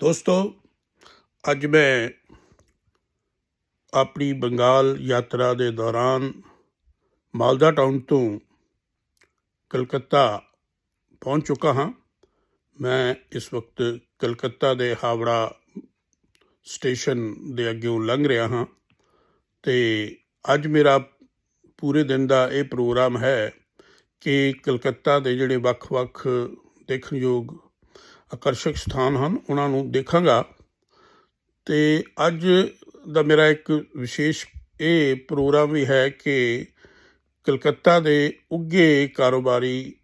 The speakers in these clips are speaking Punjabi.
ਦੋਸਤੋ, ਅੱਜ ਮੈਂ ਆਪਣੀ ਬੰਗਾਲ ਯਾਤਰਾ ਦੇ ਦੌਰਾਨ ਮਾਲਦਾ ਟਾਊਨ ਤੋਂ ਕਲਕੱਤਾ ਪਹੁੰਚ ਚੁੱਕਾ ਹਾਂ। ਮੈਂ ਇਸ ਵਕਤ ਕਲਕੱਤਾ ਦੇ ਹਾਵੜਾ ਸਟੇਸ਼ਨ ਦੇ ਅੱਗੇੋਂ ਲੰਘ ਰਿਹਾ ਹਾਂ ਤੇ ਅੱਜ ਮੇਰਾ ਪੂਰੇ ਦਿਨ ਦਾ ਇਹ ਪ੍ਰੋਗਰਾਮ ਹੈ ਕਿ ਕਲਕੱਤਾ ਦੇ ਜਿਹੜੇ ਵੱਖ-ਵੱਖ ਦੇਖਣਯੋਗ ਆਕਰਸ਼ਕ ਸਥਾਨ ਹਨ, ਉਹਨਾਂ ਨੂੰ ਦੇਖਾਂਗਾ। ਤੇ ਅੱਜ ਦਾ ਮੇਰਾ ਇੱਕ ਵਿਸ਼ੇਸ਼ ਇਹ ਪ੍ਰੋਗਰਾਮ ਵੀ ਹੈ ਕਿ ਕਲਕੱਤਾ ਦੇ ਉੱਘੇ ਕਾਰੋਬਾਰੀ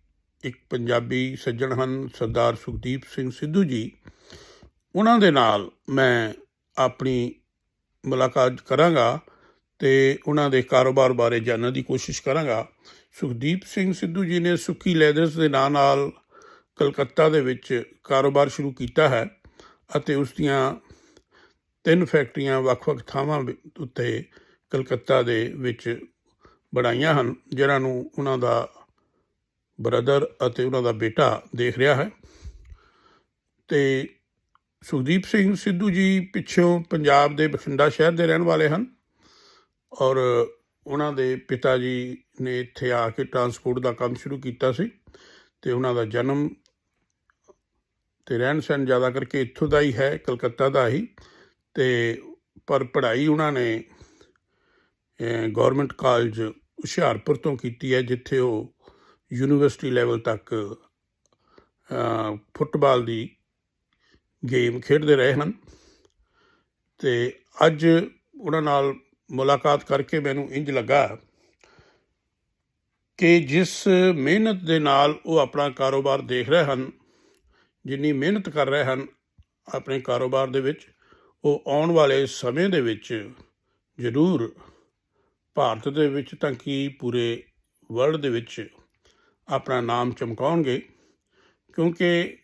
ਇੱਕ ਪੰਜਾਬੀ ਸੱਜਣ ਹਨ, ਸਰਦਾਰ ਸੁਖਦੀਪ ਸਿੰਘ ਸਿੱਧੂ ਜੀ। ਉਹਨਾਂ ਦੇ ਨਾਲ ਮੈਂ ਆਪਣੀ ਮੁਲਾਕਾਤ ਕਰਾਂਗਾ ਤੇ ਉਹਨਾਂ ਦੇ ਕਾਰੋਬਾਰ ਬਾਰੇ ਜਾਣਨ ਦੀ ਕੋਸ਼ਿਸ਼ ਕਰਾਂਗਾ। ਸੁਖਦੀਪ ਸਿੰਘ ਸਿੱਧੂ ਜੀ ਨੇ ਸੁੱਕੀ ਲੈਦਰਸ ਦੇ ਨਾਂ ਨਾਲ ਕਲਕੱਤਾ ਦੇ ਵਿੱਚ ਕਾਰੋਬਾਰ ਸ਼ੁਰੂ ਕੀਤਾ ਹੈ ਅਤੇ ਉਸ ਦੀਆਂ ਤਿੰਨ ਫੈਕਟਰੀਆਂ ਵੱਖ-ਵੱਖ ਥਾਵਾਂ ਵਿ- ਉੱਤੇ ਕਲਕੱਤਾ ਦੇ ਵਿੱਚ ਬਣਾਈਆਂ ਹਨ, ਜਿਨ੍ਹਾਂ ਨੂੰ ਉਹਨਾਂ ਦਾ ਬ੍ਰਦਰ ਅਤੇ ਉਹਨਾਂ ਦਾ ਬੇਟਾ ਦੇਖ ਰਿਹਾ ਹੈ। ਤੇ ਸੁਖਦੀਪ ਸਿੰਘ ਸਿੱਧੂ ਜੀ ਪਿੱਛੋਂ ਪੰਜਾਬ ਦੇ ਬਠਿੰਡਾ ਸ਼ਹਿਰ ਦੇ ਰਹਿਣ ਵਾਲੇ ਹਨ ਔਰ ਉਹਨਾਂ ਦੇ ਪਿਤਾ ਜੀ ਨੇ ਇੱਥੇ ਆ ਕੇ ਟਰਾਂਸਪੋਰਟ ਦਾ ਕੰਮ ਸ਼ੁਰੂ ਕੀਤਾ ਸੀ ਤੇ ਉਹਨਾਂ ਦਾ ਜਨਮ ਤੇ ਰਹਿਣ ਸਹਿਣ ਜ਼ਿਆਦਾ ਕਰਕੇ ਇੱਥੋਂ ਦਾ ਹੀ ਹੈ, ਕਲਕੱਤਾ ਦਾ ਹੀ। ਤੇ ਪਰ ਪੜ੍ਹਾਈ ਉਹਨਾਂ ਨੇ ਗਵਰਨਮੈਂਟ ਕਾਲਜ ਹੁਸ਼ਿਆਰਪੁਰ ਤੋਂ ਕੀਤੀ ਹੈ, ਜਿੱਥੇ ਉਹ ਯੂਨੀਵਰਸਿਟੀ ਲੈਵਲ ਤੱਕ ਫੁੱਟਬਾਲ ਦੀ ਗੇਮ ਖੇਡਦੇ ਰਹੇ ਹਨ। ਤੇ ਅੱਜ ਉਹਨਾਂ ਨਾਲ ਮੁਲਾਕਾਤ ਕਰਕੇ ਮੈਨੂੰ ਇੰਜ ਲੱਗਾ ਕਿ ਜਿਸ ਮਿਹਨਤ ਦੇ ਨਾਲ ਉਹ ਆਪਣਾ ਕਾਰੋਬਾਰ ਦੇਖ ਰਹੇ ਹਨ ਜਿੰਨੀ ਮਿਹਨਤ ਕਰ ਰਹੇ ਹਨ ਆਪਣੇ ਕਾਰੋਬਾਰ ਦੇ ਵਿੱਚ, ਉਹ ਆਉਣ ਵਾਲੇ ਸਮੇਂ ਦੇ ਵਿੱਚ ਜ਼ਰੂਰ ਭਾਰਤ ਦੇ ਵਿੱਚ ਤਾਂ ਕੀ ਪੂਰੇ ਵਰਲਡ ਦੇ ਵਿੱਚ ਆਪਣਾ ਨਾਮ ਚਮਕਾਉਣਗੇ, ਕਿਉਂਕਿ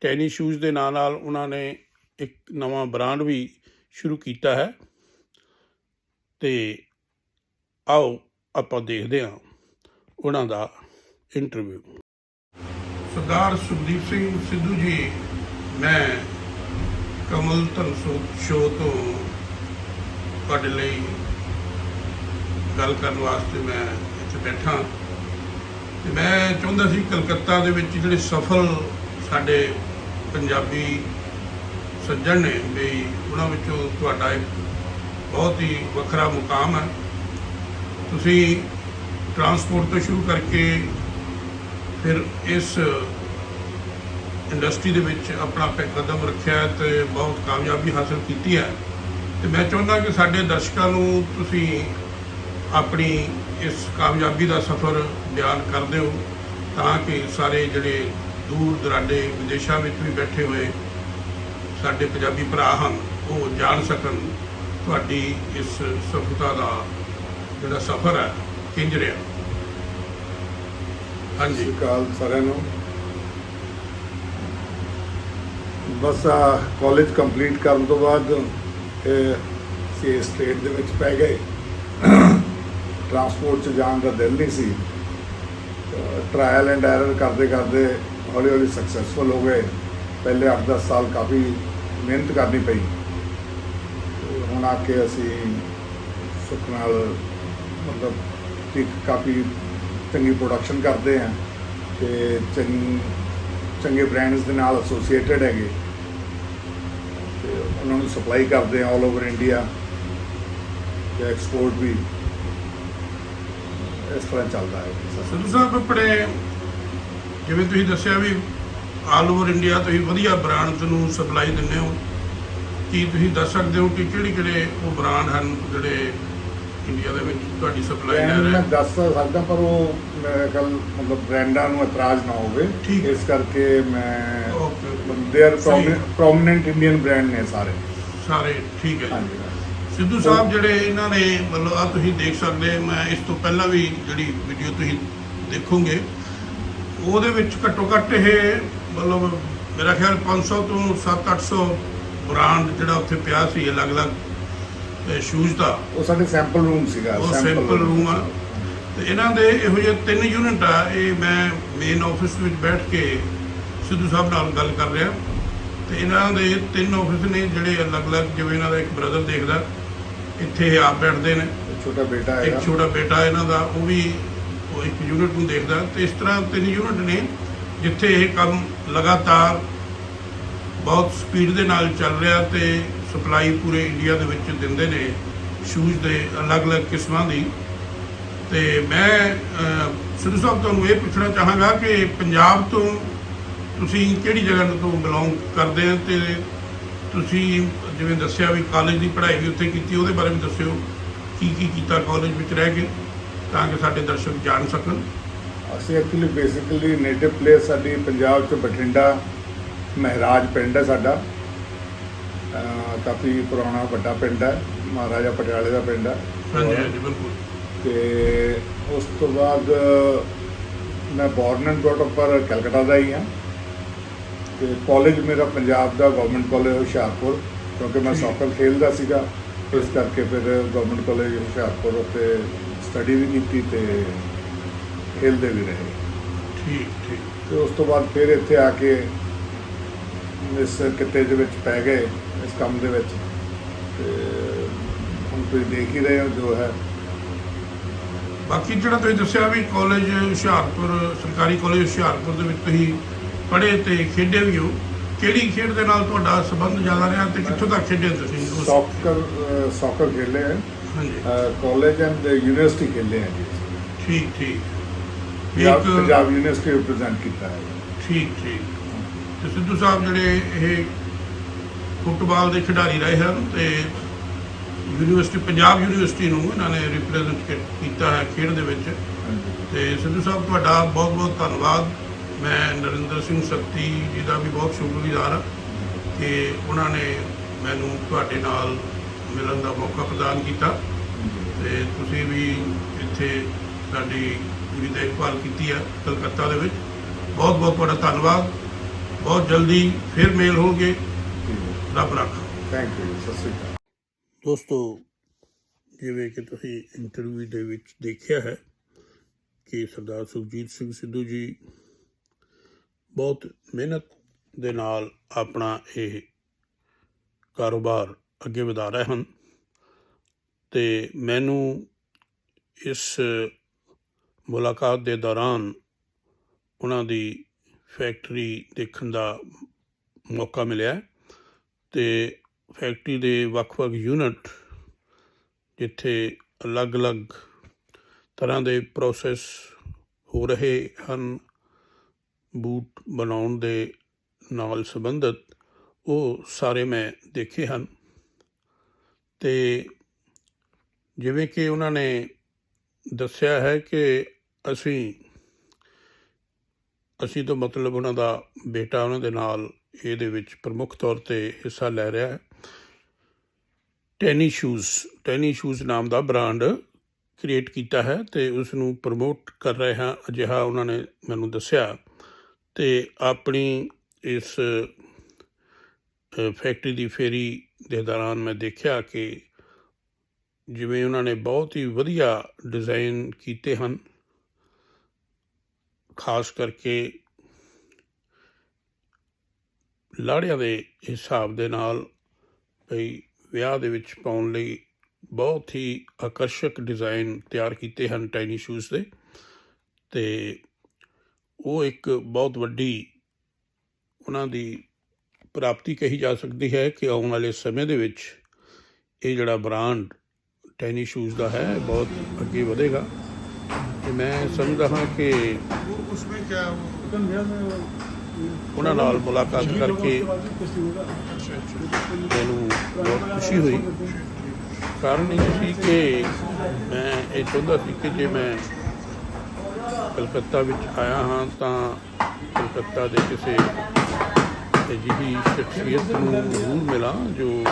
ਟੈਨੀ ਸ਼ੂਜ਼ ਦੇ ਨਾਲ ਨਾਲ ਉਹਨਾਂ ਨੇ ਇੱਕ ਨਵਾਂ ਬ੍ਰਾਂਡ ਵੀ ਸ਼ੁਰੂ ਕੀਤਾ ਹੈ। ਤੇ ਆਓ ਆਪਾਂ ਦੇਖਦੇ ਹਾਂ ਉਹਨਾਂ ਦਾ ਇੰਟਰਵਿਊ। ਸਰਦਾਰ ਸੁਖਦੀਪ ਸਿੰਘ ਸਿੱਧੂ ਜੀ, ਮੈਂ ਕਮਲ ਧਨਸੋ ਸ਼ੋ ਤੋਂ ਤੁਹਾਡੇ ਲਈ ਗੱਲ ਕਰਨ ਵਾਸਤੇ ਮੈਂ ਇੱਥੇ ਬੈਠਾ। ਤੇ ਮੈਂ ਚਾਹੁੰਦਾ ਸੀ ਕਲਕੱਤਾ ਦੇ ਵਿੱਚ ਜਿਹੜੇ ਸਫਲ ਸਾਡੇ ਪੰਜਾਬੀ ਸੱਜਣ ਨੇ ਵੀ ਉਹਨਾਂ ਵਿੱਚੋਂ ਤੁਹਾਡਾ ਇੱਕ ਬਹੁਤ ਹੀ ਵੱਖਰਾ ਮੁਕਾਮ ਹੈ। ਤੁਸੀਂ ਟਰਾਂਸਪੋਰਟ ਤੋਂ ਸ਼ੁਰੂ ਕਰਕੇ ਫਿਰ ਇਸ ਇੰਡਸਟਰੀ ਦੇ ਵਿੱਚ ਆਪਣਾ ਪੈ ਕਦਮ ਰੱਖਿਆ ਹੈ ਤੇ ਬਹੁਤ ਕਾਮਯਾਬੀ ਹਾਸਲ ਕੀਤੀ ਹੈ। ਤੇ ਮੈਂ ਚਾਹੁੰਦਾ ਕਿ ਸਾਡੇ ਦਰਸ਼ਕਾਂ ਨੂੰ ਤੁਸੀਂ ਆਪਣੀ ਇਸ ਕਾਮਯਾਬੀ ਦਾ ਸਫ਼ਰ ਬਿਆਨ ਕਰ ਦਿਓ ਤਾਂ ਕਿ ਸਾਰੇ ਜਿਹੜੇ ਦੂਰ ਦਰਾਡੇ ਵਿਦੇਸ਼ਾਂ ਵਿੱਚ ਵੀ ਬੈਠੇ ਹੋਏ ਸਾਡੇ ਪੰਜਾਬੀ ਭਰਾ ਹਨ, ਉਹ ਜਾਣ ਸਕਣ ਤੁਹਾਡੀ ਇਸ ਸਫਲਤਾ ਦਾ ਜਿਹੜਾ ਸਫ਼ਰ ਹੈ, ਕਿੰਜ ਰਿਹਾ। ਹਾਂਜੀ। ਸ਼੍ਰੀ ਅਕਾਲ ਸਾਰਿਆਂ ਨੂੰ। ਬਸ ਕਾਲਜ ਕੰਪਲੀਟ ਕਰਨ ਤੋਂ ਬਾਅਦ ਸੀ ਸਟੇਟ ਦੇ ਵਿੱਚ ਪੈ ਗਏ। ਟਰਾਂਸਪੋਰਟ 'ਚ ਜਾਣ ਦਾ ਦਿਲ ਨਹੀਂ ਸੀ। ਟ੍ਰਾਇਲ ਐਂਡ ਐਰਰ ਕਰਦੇ ਕਰਦੇ ਹੌਲੀ ਹੌਲੀ ਸਕਸੈਸਫੁਲ ਹੋ ਗਏ। ਪਹਿਲੇ 8-10 ਸਾਲ ਕਾਫੀ ਮਿਹਨਤ ਕਰਨੀ ਪਈ। ਹੁਣ ਆ ਕੇ ਅਸੀਂ ਸੁੱਖ ਨਾਲ ਮਤਲਬ ਕਿ ਕਾਫੀ ਚੰਗੀ ਪ੍ਰੋਡਕਸ਼ਨ ਕਰਦੇ ਆ ਤੇ ਚੰਗ, ਚੰਗੇ ਬ੍ਰਾਂਡਸ ਦੇ ਨਾਲ ਐਸੋਸੀਏਟਡ ਹੈਗੇ। ਤੇ ਉਹਨਾਂ ਨੂੰ ਸਪਲਾਈ ਕਰਦੇ ਆ ਆਲ ਓਵਰ ਇੰਡੀਆ ਤੇ ਐਕਸਪੋਰਟ ਵੀ। ਇਸ ਤਰ੍ਹਾਂ ਚੱਲਦਾ ਹੈ। ਸਿੱਧੂ ਸਾਹਿਬ, ਆਪਣੇ ਜਿਵੇਂ ਤੁਸੀਂ ਦੱਸਿਆ ਵੀ ਆਲ ਓਵਰ ਇੰਡੀਆ ਤੁਸੀਂ ਵਧੀਆ ਬ੍ਰਾਂਡਸ ਨੂੰ ਸਪਲਾਈ ਦਿੰਦੇ ਹੋ, ਕੀ ਤੁਸੀਂ ਦੱਸ ਸਕਦੇ ਹੋ ਕਿ ਕਿਹੜੇ ਕਿਹੜੇ ਉਹ ਬ੍ਰਾਂਡ ਹਨ ਜਿਹੜੇ ਇੰਡੀਆ ਦੇ ਵਿੱਚ ਤੁਹਾਡੀ ਸਪਲਾਈ ਲੈ ਰਹੇ ਮੈਂ? ਦੱਸ ਸਕਦਾ ਪਰ ਉਹ ਮੇਰੇ ਖਿਆਲ ਮਤਲਬ ਬ੍ਰਾਂਡਾਂ ਨੂੰ ਇਤਰਾਜ਼ ਨਾ ਹੋਵੇ ਠੀਕ। ਇਸ ਕਰਕੇ ਮੈਂ ਆਰ ਸਹੀ। ਪ੍ਰੋਮਿਨੈਂਟ ਇੰਡੀਅਨ ਬ੍ਰਾਂਡ ਨੇ ਸਾਰੇ ਸਾਰੇ ਠੀਕ ਹੈ ਜੀ ਹਾਂਜੀ ਸਿੱਧੂ ਸਾਹਿਬ ਜਿਹੜੇ ਇਹਨਾਂ ਨੇ ਮਤਲਬ ਆ ਤੁਸੀਂ ਦੇਖ ਸਕਦੇ ਮੈਂ ਇਸ ਤੋਂ ਪਹਿਲਾਂ ਵੀ ਜਿਹੜੀ ਵੀਡੀਓ ਤੁਸੀਂ ਦੇਖੋਗੇ ਉਹਦੇ ਵਿੱਚ ਘੱਟੋ ਘੱਟ ਇਹ ਮਤਲਬ ਮੇਰਾ ਖਿਆਲ 500 ਤੋਂ 7-800 ਬ੍ਰਾਂਡ ਜਿਹੜਾ ਉੱਥੇ ਪਿਆ ਸੀ ਅਲੱਗ-ਅਲੱਗ ਸ਼ੂਜ਼ ਦਾ। ਉਹ ਸਾਡੇ ਸੈਂਪਲ ਰੂਮ ਸੀਗਾ ਉਹ ਸੈਂਪਲ ਰੂਮ ਆ। ਤੇ ਇਹਨਾਂ ਦੇ ਇਹੋ ਜਿਹੇ ਤਿੰਨ ਯੂਨਿਟ ਆ ਇਹ ਮੈਂ ਮੇਨ ਆਫਿਸ ਵਿੱਚ ਬੈਠ ਕੇ ਸਿੱਧੂ ਸਾਹਿਬ ਨਾਲ ਗੱਲ ਕਰ ਰਿਹਾ। ਤੇ ਇਹਨਾਂ ਦੇ ਤਿੰਨ ਆਫਿਸ ਨੇ ਜਿਹੜੇ ਅਲੱਗ-ਅਲੱਗ ਜਿਵੇਂ ਇਹਨਾਂ ਦਾ ਇੱਕ ਬ੍ਰਦਰ ਦੇਖਦਾ ਇੱਥੇ ਆਪ ਬੈਠਦੇ ਨੇ। ਇੱਕ ਛੋਟਾ ਬੇਟਾ ਇੱਕ ਹੈਗਾ। ਛੋਟਾ ਬੇਟਾ ਇਹਨਾਂ ਦਾ ਉਹ ਵੀ ਉਹ ਇੱਕ ਯੂਨਿਟ ਨੂੰ ਦੇਖਦਾ। ਤੇ ਇਸ ਤਰ੍ਹਾਂ ਤਿੰਨ ਯੂਨਿਟ ਨੇ ਜਿੱਥੇ ਇਹ ਕੰਮ ਲਗਾਤਾਰ ਬਹੁਤ ਸਪੀਡ ਦੇ ਨਾਲ ਚੱਲ ਰਿਹਾ ਤੇ ਸਪਲਾਈ ਪੂਰੇ ਇੰਡੀਆ ਦੇ ਵਿੱਚ ਦਿੰਦੇ ਨੇ ਸ਼ੂਜ਼ ਦੇ ਅਲੱਗ-ਅਲੱਗ ਕਿਸਮਾਂ ਦੀ। ਤੇ ਮੈਂ ਸਿੱਧੂ ਸਾਹਿਬ, ਤੁਹਾਨੂੰ ਇਹ ਪੁੱਛਣਾ ਚਾਹਾਂਗਾ ਕਿ ਪੰਜਾਬ ਤੋਂ ਤੁਸੀਂ ਕਿਹੜੀ ਜਗ੍ਹਾ ਤੋਂ ਬਿਲੋਂਗ ਕਰਦੇ ਹੋ ਤੇ ਤੁਸੀਂ ਜਿਵੇਂ ਦੱਸਿਆ ਵੀ ਕਾਲਜ ਦੀ ਪੜ੍ਹਾਈ ਵੀ ਉੱਥੇ ਕੀਤੀ, ਉਹਦੇ ਬਾਰੇ ਵੀ ਦੱਸਿਓ ਕੀ ਕੀ ਕੀਤਾ ਕਾਲਜ ਵਿੱਚ ਰਹਿ ਕੇ ਤਾਂ ਕਿ ਸਾਡੇ ਦਰਸ਼ਕ ਜਾਣ ਸਕਣ। ਅਸੀਂ ਐਕਚੁਅਲੀ ਬੇਸਿਕਲੀ ਨੇਟਿਵ ਪਲੇਸ ਸਾਡੀ ਪੰਜਾਬ ਚ ਬਠਿੰਡਾ ਮਹਿਰਾਜ ਪਿੰਡ ਹੈ ਸਾਡਾ। ਕਾਫੀ ਪੁਰਾਣਾ ਵੱਡਾ ਪਿੰਡ ਹੈ ਮਹਾਰਾਜਾ ਪਟਿਆਲੇ ਦਾ ਪਿੰਡ ਹੈ। ਹਾਂਜੀ ਹਾਂਜੀ ਬਿਲਕੁਲ। ਤੇ ਉਸ ਤੋਂ ਬਾਅਦ ਮੈਂ ਬੌਰਨ ਐਂਡ ਬ੍ਰੌਟ ਪਰ ਕਲਕੱਤਾ ਦਾ ਹੀ ਹਾਂ। ਤੇ ਕਾਲਜ ਮੇਰਾ ਪੰਜਾਬ ਦਾ ਗਵਰਨਮੈਂਟ ਕਾਲਜ ਹੁਸ਼ਿਆਰਪੁਰ ਕਿਉਂਕਿ ਮੈਂ। ਸੌਕਰ ਖੇਡਦਾ ਸੀਗਾ। ਇਸ ਕਰਕੇ ਫਿਰ ਗਵਰਨਮੈਂਟ ਕਾਲਜ ਹੁਸ਼ਿਆਰਪੁਰ ਉੱਤੇ ਸਟੱਡੀ ਵੀ ਕੀਤੀ ਤੇ ਖੇਡਦੇ ਵੀ ਰਹੇ। ਠੀਕ ਠੀਕ। ਤੇ ਉਸ ਤੋਂ ਬਾਅਦ ਫਿਰ ਇੱਥੇ ਆ ਕੇ ਇਸ ਕਿੱਤੇ ਦੇ ਵਿੱਚ ਪੈ ਗਏ ਇਸ ਕੰਮ ਦੇ ਵਿੱਚ। ਤੇ ਹੁਣ ਤੁਸੀਂ ਦੇਖ ਹੀ ਰਹੇ ਹੋ ਜੋ ਹੈ। ਬਾਕੀ ਜਿਹੜਾ ਤੁਸੀਂ ਦੱਸਿਆ ਵੀ ਕਾਲਜ ਹੁਸ਼ਿਆਰਪੁਰ ਸਰਕਾਰੀ ਕਾਲਜ ਹੁਸ਼ਿਆਰਪੁਰ ਦੇ ਵਿੱਚ ਤੁਸੀਂ ਪੜ੍ਹੇ ਤੇ ਖੇਡੇ ਵੀ ਹੋ। ਕਿਹੜੀ ਖੇਡ ਦੇ ਨਾਲ ਤੁਹਾਡਾ ਸੰਬੰਧ ਜ਼ਿਆਦਾ ਰਿਹਾ ਤੇ ਕਿੱਥੋਂ ਤੱਕ ਖੇਡੇ ਤੁਸੀਂ? ਸੌਕਰ ਸੌਕਰ ਖੇਲੇ ਹੈ। ਹਾਂਜੀ। ਕਾਲਜ ਐਂਡ ਯੂਨੀਵਰਸਿਟੀ ਖੇਲੇ ਹੈ ਜੀ। ਠੀਕ ਠੀਕ। ਇੱਕ ਪੰਜਾਬ ਯੂਨੀਵਰਸਿਟੀ ਰਿਪਰੈਜ਼ੈਂਟ ਕੀਤਾ ਹੈ। ਠੀਕ ਠੀਕ। ਤੇ ਸਿੱਧੂ ਸਾਹਿਬ ਜਿਹੜੇ ਇਹ ਫੁੱਟਬਾਲ ਦੇ ਖਿਡਾਰੀ ਰਹੇ ਹਨ ਤੇ ਯੂਨੀਵਰਸਿਟੀ, ਪੰਜਾਬ ਯੂਨੀਵਰਸਿਟੀ ਨੂੰ ਇਹਨਾਂ ਨੇ ਰਿਪਰੈਜ਼ੈਂਟ ਕੀਤਾ ਹੈ ਖੇਡ ਦੇ ਵਿੱਚ। ਹਾਂਜੀ। ਤੇ ਸਿੱਧੂ ਸਾਹਿਬ, ਤੁਹਾਡਾ ਬਹੁਤ ਬਹੁਤ ਧੰਨਵਾਦ। ਮੈਂ ਨਰਿੰਦਰ ਸਿੰਘ ਸੱਤੀ ਜੀ ਦਾ ਵੀ ਬਹੁਤ ਸ਼ੁਕਰਗੁਜ਼ਾਰ ਹਾਂ ਕਿ ਉਹਨਾਂ ਨੇ ਮੈਨੂੰ ਤੁਹਾਡੇ ਨਾਲ ਮਿਲਣ ਦਾ ਮੌਕਾ ਪ੍ਰਦਾਨ ਕੀਤਾ। ਤੇ ਤੁਸੀਂ ਵੀ ਇੱਥੇ ਸਾਡੀ ਪੂਰੀ ਦੇਖਭਾਲ ਕੀਤੀ ਹੈ ਕਲਕੱਤਾ ਦੇ ਵਿੱਚ। ਬਹੁਤ ਬਹੁਤ ਤੁਹਾਡਾ ਧੰਨਵਾਦ। ਬਹੁਤ ਜਲਦੀ ਫਿਰ ਮੇਲ ਹੋਗੇ ਰੱਬ ਰੱਖਾ। ਥੈਂਕ ਯੂ ਸਤਿ ਸ਼੍ਰੀ ਅਕਾਲ। ਦੋਸਤੋ ਜਿਵੇਂ ਕਿ ਤੁਸੀਂ ਇੰਟਰਵਿਊ ਦੇ ਵਿੱਚ ਦੇਖਿਆ ਹੈ ਕਿ ਸਰਦਾਰ ਸੁਖਜੀਤ ਸਿੰਘ ਸਿੱਧੂ ਜੀ ਬਹੁਤ ਮਿਹਨਤ ਦੇ ਨਾਲ ਆਪਣਾ ਇਹ ਕਾਰੋਬਾਰ ਅੱਗੇ ਵਧਾ ਰਹੇ ਹਨ ਤੇ ਮੈਨੂੰ ਇਸ ਮੁਲਾਕਾਤ ਦੇ ਦੌਰਾਨ ਉਹਨਾਂ ਦੀ ਫੈਕਟਰੀ ਦੇਖਣ ਦਾ ਮੌਕਾ ਮਿਲਿਆ ਤੇ ਫੈਕਟਰੀ ਦੇ ਵੱਖ-ਵੱਖ ਯੂਨਿਟ ਜਿੱਥੇ ਅਲੱਗ-ਅਲੱਗ ਤਰ੍ਹਾਂ ਦੇ ਪ੍ਰੋਸੈਸ ਹੋ ਰਹੇ ਹਨ, ਬੂਟ ਬਣਾਉਣ ਦੇ ਨਾਲ ਸੰਬੰਧਿਤ, ਉਹ ਸਾਰੇ ਮੈਂ ਦੇਖੇ ਹਨ। ਤੇ ਜਿਵੇਂ ਕਿ ਉਹਨਾਂ ਨੇ ਦੱਸਿਆ ਹੈ ਕਿ ਅਸੀਂ ਅਸੀਂ ਤੋਂ ਮਤਲਬ ਉਹਨਾਂ ਦਾ ਬੇਟਾ ਉਹਨਾਂ ਦੇ ਨਾਲ ਇਹਦੇ ਵਿੱਚ ਪ੍ਰਮੁੱਖ ਤੌਰ ਤੇ ਹਿੱਸਾ ਲੈ ਰਿਹਾ ਹੈ। ਟੈਨੀ ਸ਼ੂਜ਼ ਟੈਨੀ ਸ਼ੂਜ਼ ਨਾਮ ਦਾ ਬ੍ਰਾਂਡ ਕ੍ਰੀਏਟ ਕੀਤਾ ਹੈ ਤੇ ਉਸ ਨੂੰ ਪ੍ਰਮੋਟ ਕਰ ਰਹੇ ਹਾਂ, ਅਜਿਹਾ ਉਹਨਾਂ ਨੇ ਮੈਨੂੰ ਦੱਸਿਆ। ਤੇ ਆਪਣੀ ਇਸ ਫੈਕਟਰੀ ਦੀ ਫੇਰੀ ਦੇ ਦੌਰਾਨ ਮੈਂ ਦੇਖਿਆ ਕਿ ਜਿਵੇਂ ਉਹਨਾਂ ਨੇ ਬਹੁਤ ਹੀ ਵਧੀਆ ਡਿਜ਼ਾਈਨ ਕੀਤੇ ਹਨ। ਖਾਸ ਕਰਕੇ ਲਾੜਿਆਂ ਦੇ ਹਿਸਾਬ ਦੇ ਨਾਲ ਭਈ ਵਿਆਹ ਦੇ ਵਿੱਚ ਪਾਉਣ ਲਈ ਬਹੁਤ ਹੀ ਆਕਰਸ਼ਕ ਡਿਜ਼ਾਈਨ ਤਿਆਰ ਕੀਤੇ ਹਨ ਟਾਈਨੀ ਸ਼ੂਜ਼ ਦੇ ਤੇ ਉਹ ਇੱਕ ਬਹੁਤ ਵੱਡੀ ਉਹਨਾਂ ਦੀ ਪ੍ਰਾਪਤੀ ਕਹੀ ਜਾ ਸਕਦੀ ਹੈ ਕਿ ਆਉਣ ਵਾਲੇ ਸਮੇਂ ਦੇ ਵਿੱਚ ਇਹ ਜਿਹੜਾ ਬ੍ਰਾਂਡ ਟੈਨੀ ਸ਼ੂਜ਼ ਦਾ ਹੈ ਬਹੁਤ ਅੱਗੇ ਵਧੇਗਾ। ਤੇ ਮੈਂ ਸਮਝਦਾ ਹਾਂ ਕਿ उसमें क्या वो ਉਹਨਾਂ ਨਾਲ ਮੁਲਾਕਾਤ ਕਰਕੇ ਮੈਨੂੰ ਬਹੁਤ ਖੁਸ਼ੀ ਹੋਈ ਕਾਰਨ ਇਹ ਸੀ ਕਿ ਮੈਂ ਇਹ ਚਾਹੁੰਦਾ ਸੀ ਕਿ ਜੇ ਮੈਂ ਕਲਕੱਤਾ ਵਿੱਚ ਆਇਆ ਹਾਂ ਤਾਂ ਕਲਕੱਤਾ ਦੇ ਕਿਸੇ ਅਜਿਹੀ ਸ਼ਖਸੀਅਤ ਨੂੰ ਜ਼ਰੂਰ ਮਿਲਾਂ ਜੋ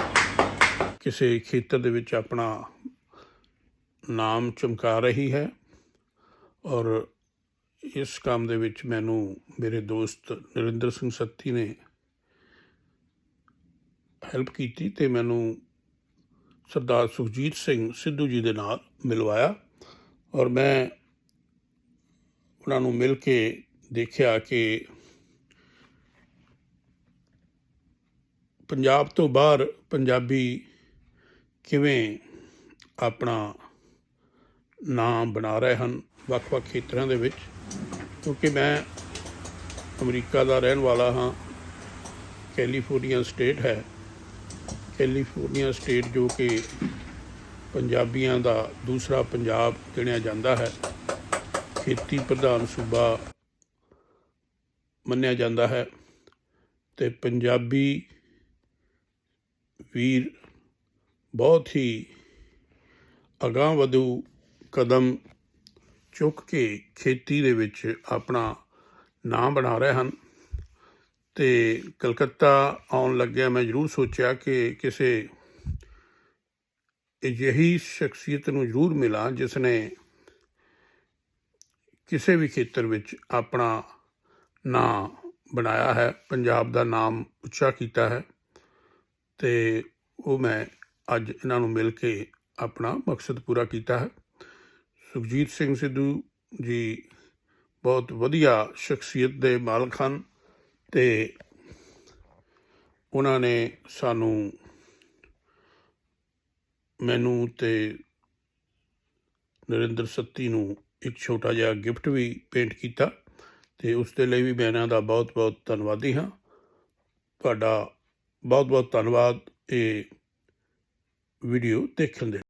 ਕਿਸੇ ਖੇਤਰ ਦੇ ਵਿੱਚ ਆਪਣਾ ਨਾਮ ਚਮਕਾ ਰਹੀ ਹੈ ਔਰ ਇਸ ਕੰਮ ਦੇ ਵਿੱਚ ਮੈਨੂੰ ਮੇਰੇ ਦੋਸਤ ਨਰਿੰਦਰ ਸਿੰਘ ਸੱਤੀ ਨੇ ਹੈਲਪ ਕੀਤੀ ਤੇ ਮੈਨੂੰ ਸਰਦਾਰ ਸੁਖਜੀਤ ਸਿੰਘ ਸਿੱਧੂ ਜੀ ਦੇ ਨਾਲ ਮਿਲਵਾਇਆ। ਔਰ ਮੈਂ ਉਹਨਾਂ ਨੂੰ ਮਿਲ ਕੇ ਦੇਖਿਆ ਕਿ ਪੰਜਾਬ ਤੋਂ ਬਾਹਰ ਪੰਜਾਬੀ ਕਿਵੇਂ ਆਪਣਾ ਨਾਮ ਬਣਾ ਰਹੇ ਹਨ ਵੱਖ-ਵੱਖ ਖੇਤਰਾਂ ਦੇ ਵਿੱਚ, ਕਿਉਂਕਿ ਮੈਂ ਅਮਰੀਕਾ ਦਾ ਰਹਿਣ ਵਾਲਾ ਹਾਂ, ਕੈਲੀਫੋਰਨੀਆ ਸਟੇਟ ਹੈ। ਕੈਲੀਫੋਰਨੀਆ ਸਟੇਟ ਜੋ ਕਿ ਪੰਜਾਬੀਆਂ ਦਾ ਦੂਸਰਾ ਪੰਜਾਬ ਗਿਣਿਆ ਜਾਂਦਾ ਹੈ, ਖੇਤੀ ਪ੍ਰਧਾਨ ਸੂਬਾ ਮੰਨਿਆ ਜਾਂਦਾ ਹੈ ਤੇ ਪੰਜਾਬੀ ਵੀਰ ਬਹੁਤ ਹੀ ਅਗਾਂਹ ਵਧੂ ਕਦਮ ਚੁੱਕ ਕੇ ਖੇਤੀ ਦੇ ਵਿੱਚ ਆਪਣਾ ਨਾਮ ਬਣਾ ਰਹੇ ਹਨ ਤੇ ਕਲਕੱਤਾ ਆਉਣ ਲੱਗਿਆ ਮੈਂ ਜ਼ਰੂਰ ਸੋਚਿਆ ਕਿ ਕਿਸੇ ਅਜਿਹੀ ਸ਼ਖਸੀਅਤ ਨੂੰ ਜ਼ਰੂਰ ਮਿਲਾਂ ਜਿਸ ਨੇ ਕਿਸੇ ਵੀ ਖੇਤਰ ਵਿੱਚ ਆਪਣਾ ਨਾਂ ਬਣਾਇਆ ਹੈ, ਪੰਜਾਬ ਦਾ ਨਾਮ ਉੱਚਾ ਕੀਤਾ ਹੈ ਤੇ ਉਹ ਮੈਂ ਅੱਜ ਇਹਨਾਂ ਨੂੰ ਮਿਲ ਕੇ ਆਪਣਾ ਮਕਸਦ ਪੂਰਾ ਕੀਤਾ ਹੈ। ਸੁਖਜੀਤ ਸਿੰਘ ਸਿੱਧੂ ਜੀ ਬਹੁਤ ਵਧੀਆ ਸ਼ਖਸੀਅਤ ਦੇ ਮਾਲਕ ਹਨ ਤੇ ਉਹਨਾਂ ਨੇ ਸਾਨੂੰ ਮੈਨੂੰ ਤੇ ਨਰਿੰਦਰ ਸੱਤੀ ਨੂੰ ਇੱਕ ਛੋਟਾ ਜਿਹਾ ਗਿਫਟ ਵੀ ਪੇਂਟ ਕੀਤਾ ਤੇ ਉਸ ਦੇ ਲਈ ਵੀ ਮੈਂ ਇਹਨਾਂ ਦਾ ਬਹੁਤ-ਬਹੁਤ ਧੰਨਵਾਦੀ ਹਾਂ। ਤੁਹਾਡਾ ਬਹੁਤ-ਬਹੁਤ ਧੰਨਵਾਦ ਇਹ ਵੀਡੀਓ ਦੇਖਣ ਦੇ